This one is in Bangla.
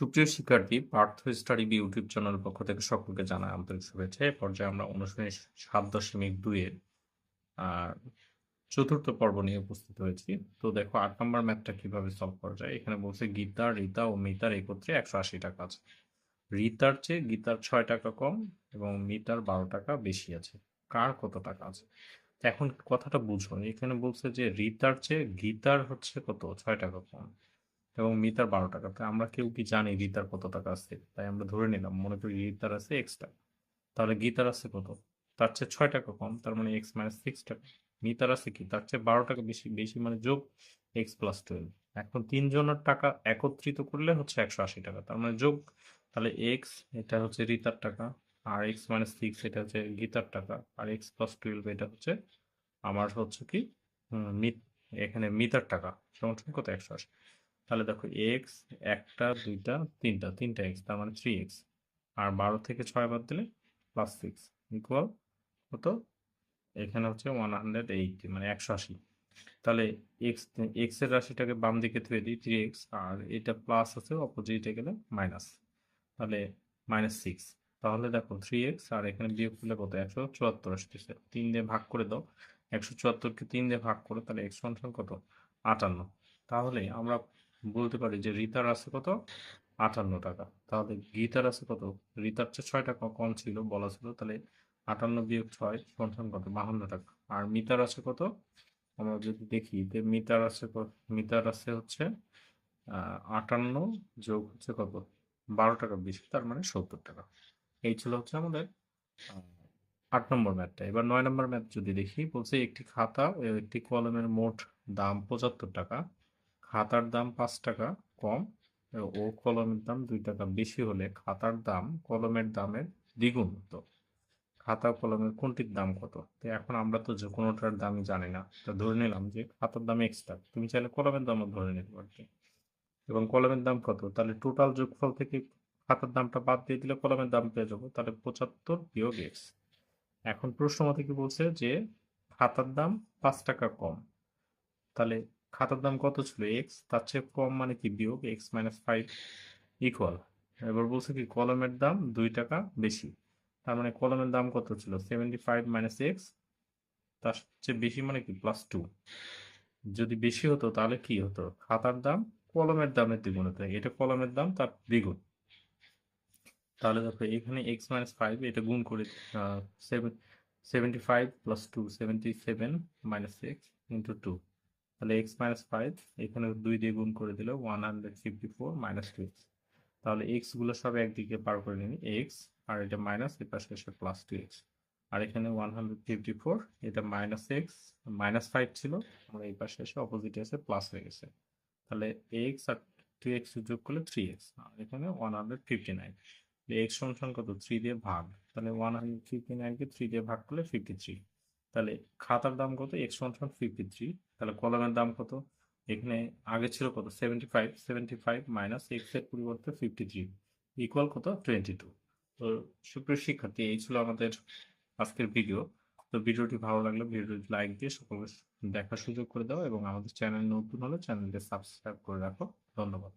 সুপ্রিয় শিক্ষার্থী, পার্থ স্টাডি বি ইউটিউব চ্যানেলের পক্ষ থেকে সকলকে জানাই আন্তরিক শুভেচ্ছা। এ পর্যায়ে আমরা অনুশীলনী সাত দশমিক দুইয়ের চতুর্থ পর্ব নিয়ে উপস্থিত হয়েছি। তো দেখো, আট নম্বর ম্যাথটা কীভাবে সলভ করা যায়? এখানে বলছে গীতা, রীতা ও মিতার একত্রে একশো আশি টাকা আছে। রীতার চেয়ে গীতার ছয় টাকা কম এবং মিতার বারো টাকা বেশি আছে। কার কত টাকা আছে? এখন কথাটা বুঝো। এখানে বলছে যে রীতার চেয়ে গীতার হচ্ছে কত? ছয় টাকা কম। এবং মিতার বারো টাকা। তাই আমরা কেউ কি জানি গীতার কত টাকা আছে? তাই আমরা ধরে নিলাম, মনে করি গীতার আছে এক্স টাকা। তাহলে গীতার আছে কত? তার চেয়ে ছয় টাকা কম, তার মানে এক্স মাইনাস সিক্স টাকা। মিতার আছে কি? তার চেয়ে বারো টাকা বেশি বেশি মানে যোগ এক্স প্লাস টুয়েলভ এখন তিনজনের টাকা একত্রিত করলে হচ্ছে একশো আশি টাকা। তার মানে যোগ, তাহলে এক্স এটা হচ্ছে রিতার টাকা। আর এক্স মাইনাস সিক্স এটা হচ্ছে গীতার টাকা। আর এক্স প্লাস টুয়েলভ এটা হচ্ছে আমার হচ্ছে কি? মিত এখানে মিতার টাকা। সমান কত? একশো আশি। তাহলে দেখো এক্স একটা, দুইটা, তিনটা তিনটা এক্স তার মানে থ্রি এক্স আর বারো থেকে ছয় বাদ দিলে প্লাস সিক্স ইকুয়াল কত? এখানে হচ্ছে ওয়ান হান্ড্রেড এইটি মানে একশো আশি। তাহলে এক্স এক্সের রাশিটাকে বাম দিকে থুয়ে দিই থ্রি এক্স আর এটা প্লাস আছে অপোজিটে গেলে মাইনাস তাহলে মাইনাস সিক্স তাহলে দেখো থ্রি এক্স আর এখানে বিয়োগ করলে কত? একশো চুয়াত্তর আসতেছে। তিন দিয়ে ভাগ করে দাও। একশো চুয়াত্তরকে তিন দিয়ে ভাগ করে, তাহলে এক্স ফাংশন কত? আটান্ন। তাহলে আমরা বলতে পারি যে রিতার আছে কত? আটান্ন টাকা। তাহলে গীতার আছে কত? রিতার চেয়ে ছয় টাকা কম ছিল, বলা ছিল। তাহলে আটান্ন বিয়োগ ছয় সমান কত? বাহান্ন টাকা। আর মিতার আছে কত? আমরা যদি দেখি, যে মিতার আছে মিটার আছে হচ্ছে আটান্ন যোগ হচ্ছে কত? বারো টাকা বেশি, তার মানে সত্তর টাকা। এই ছিল হচ্ছে আমাদের আট নম্বর ম্যাথটা। এবার নয় নম্বর ম্যাথ যদি দেখি, বলছে একটি খাতা, একটি কলমের মোট দাম পঁচাত্তর টাকা। খাতার দাম পাঁচ টাকা কম ও কলমের দাম দুই টাকা। বেশি হলে খাতার দাম কলমের দামের দ্বিগুণ হতো। খাতা কলমের কোনটির দাম কত? তো এখন আমরা তো যে কোনোটার দামই জানি না। তো ধরে নিলাম যে খাতার দাম এক্সট্রা তুমি চাইলে কলমের দামও ধরে নিতে পারবে এবং কলমের দাম কত? তাহলে টোটাল যোগফল থেকে খাতার দামটা বাদ দিয়ে দিলে কলমের দাম পেয়ে যাব। তাহলে পঁচাত্তর বিয়োগ এক্স এখন প্রশ্ন মতে কি বলছে যে খাতার দাম পাঁচ টাকা কম। তাহলে খাতার দাম কত ছিল? এক্স তার চেয়ে কম মানে কি বিয়োগ? এক্স মাইনাস ফাইভ ইকুয়াল এবার বলছে কি, কলমের দাম দুই টাকা বেশি। তার মানে কলমের দাম কত ছিল? সেভেন্টি ফাইভ মাইনাস এক্স তার চেয়ে বেশি মানে কি? প্লাস টু যদি বেশি হতো তাহলে কি হতো? খাতার দাম কলমের দামের দ্বিগুণ হতো এটা কলমের দাম, তার দ্বিগুণ। তাহলে দেখো, এখানে এক্স মাইনাস ফাইভ এটা গুণ করে seven seventy five plus two seventy seven minus x into two তাহলে এক্স মাইনাস ফাইভ এখানে দুই দিয়ে গুণ করে দিলে one hundred fifty four minus two x তাহলে এক্সগুলো সব একদিকে পার করে নিই এক্স আর এটা মাইনাস এর পাশে এসে প্লাস টু এক্স আর এখানে ওয়ান হান্ড্রেড ফিফটি ফোর এটা মাইনাস এক্স মাইনাস ফাইভ ছিল আমরা এই পাশে এসে অপোজিটে এসে প্লাস হয়ে গেছে। তাহলে এক্স আর টু এক্স যোগ করলে থ্রি এক্স আর এখানে one hundred fifty nine x সমান কত থ্রি দিয়ে ভাগ, তাহলে ওয়ান হান্ড্রেড ফিফটি নাইনকে থ্রি দিয়ে ভাগ করলে ফিফটি থ্রি তাহলে খাতার দাম কত? এক্স ওয়ান সমান ফিফটি থ্রি তাহলে কলমের দাম কত? এখানে আগে ছিল কত? Seventy five seventy five minus এক্সের পরিবর্তে ফিফটি থ্রি ইকুয়াল কত? টোয়েন্টি টু তো সুপ্রিয় শিক্ষার্থী, এই ছিল আমাদের আজকের ভিডিও তো ভিডিওটি ভালো লাগলে ভিডিওটি লাইক দিয়ে সকলকে দেখার সুযোগ করে দাও এবং আমাদের চ্যানেল নতুন হলে চ্যানেলটি সাবস্ক্রাইব করে রাখো। ধন্যবাদ।